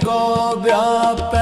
ਕੋ ਵਿਆਪੈ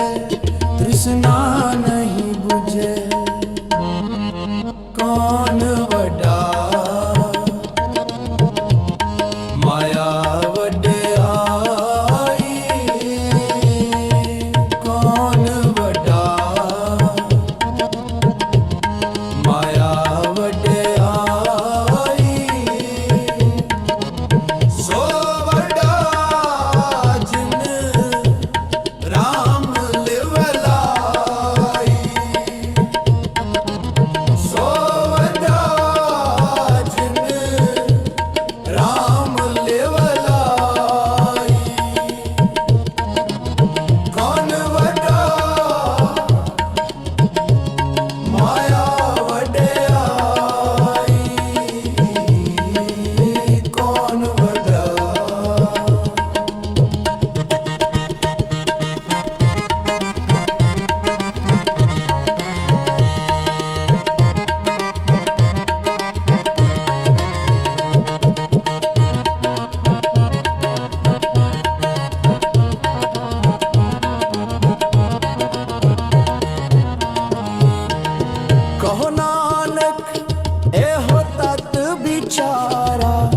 ਪਿਆਰਾ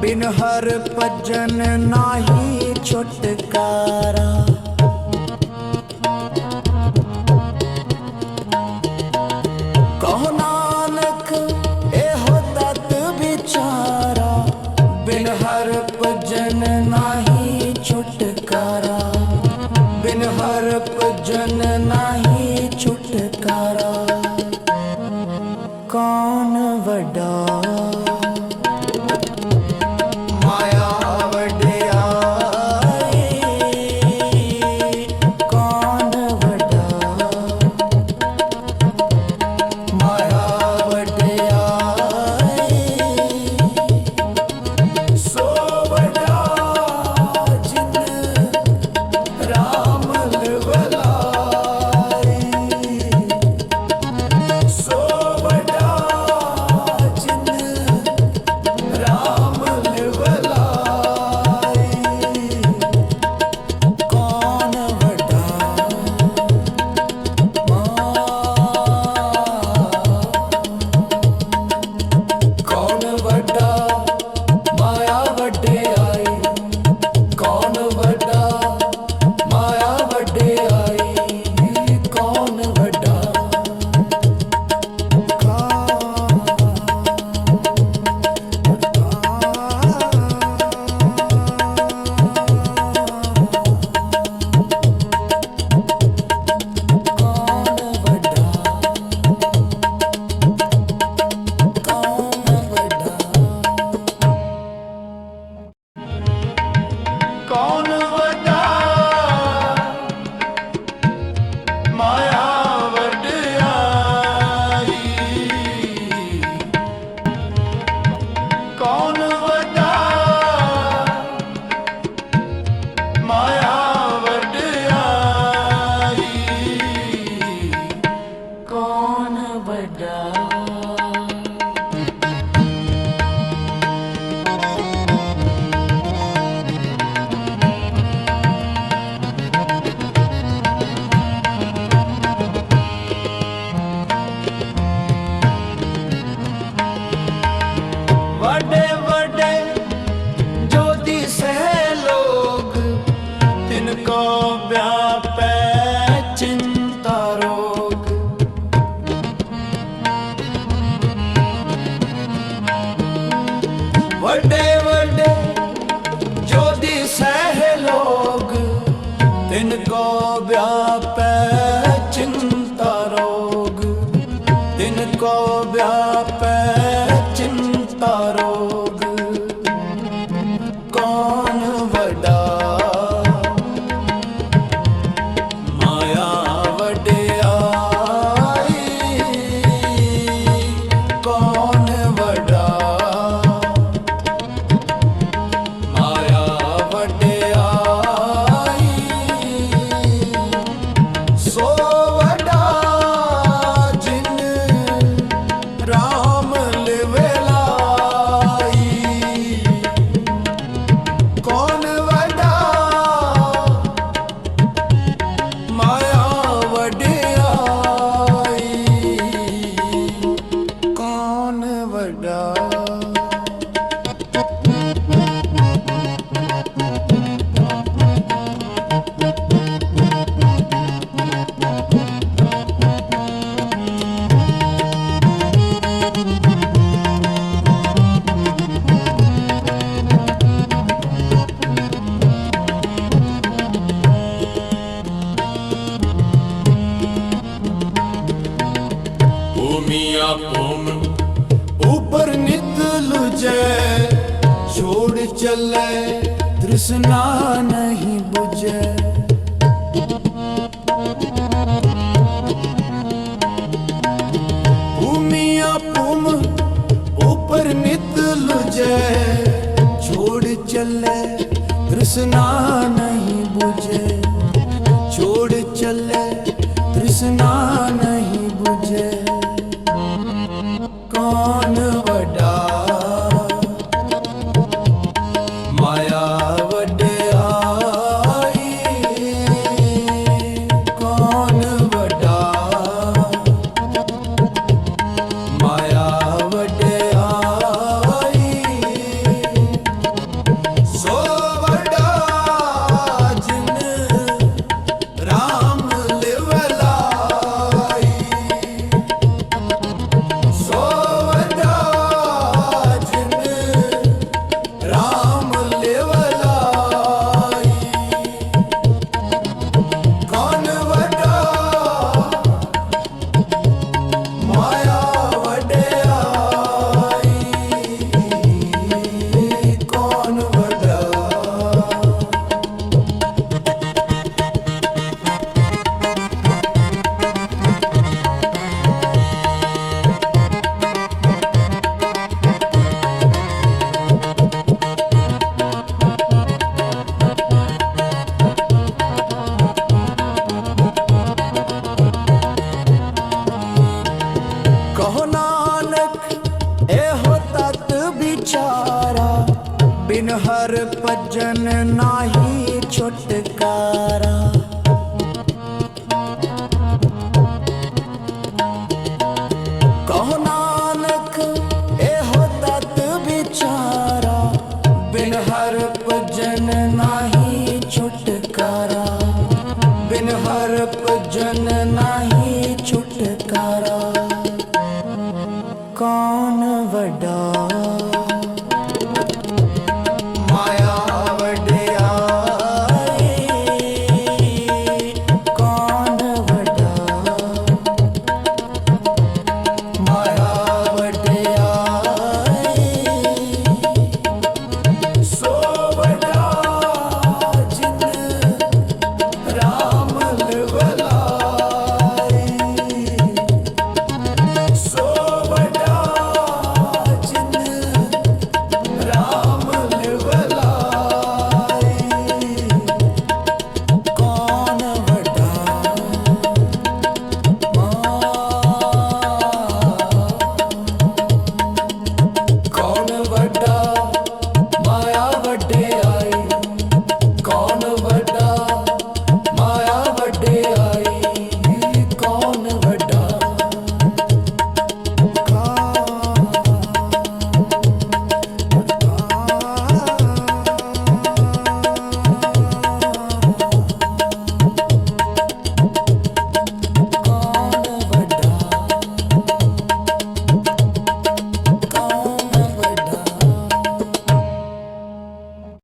ਬਿਨ ਹਰ ਭਜਨ ਨਾਹੀ ਛੁਟਕਾਰਾ ਕਹੋ ਨਾਨਕ ਇਹੋ ਤਤ ਵਿਚਾਰਾ ਬਿਨ ਹਰ ਭਜਨ ਨਾਹੀ ਛੁਟਕਾਰਾ ਬਿਨ ਹਰ ਭਜਨ ਨਾਹੀ ਛੁਟਕਾਰਾ ਕੌਣ ਵੱਡਾ ਵੱਡੇ चले तृष्णा नहीं बुझे। भूमिया पुम ऊपर नित छोड़ चले, तृष्णा नहीं बुझे। छोड़ चले, तृष्णा नहीं बुझे। ਹਰ ਭਜਨ ਨਾਹੀ ਛੁਟਕਾਰਾ। ਕਹੋ ਨਾਨਕ, ਇਹੋ ਤਤ ਵਿਚਾਰਾ। ਬਿਨ ਹਰ ਭਜਨ ਨਾਹੀ ਛੁਟਕਾਰਾ। ਬਿਨ ਹਰ ਭਜਨ ਨਾਹੀ ਛੁਟਕਾਰਾ। ਕੌਣ ਵੱਡਾ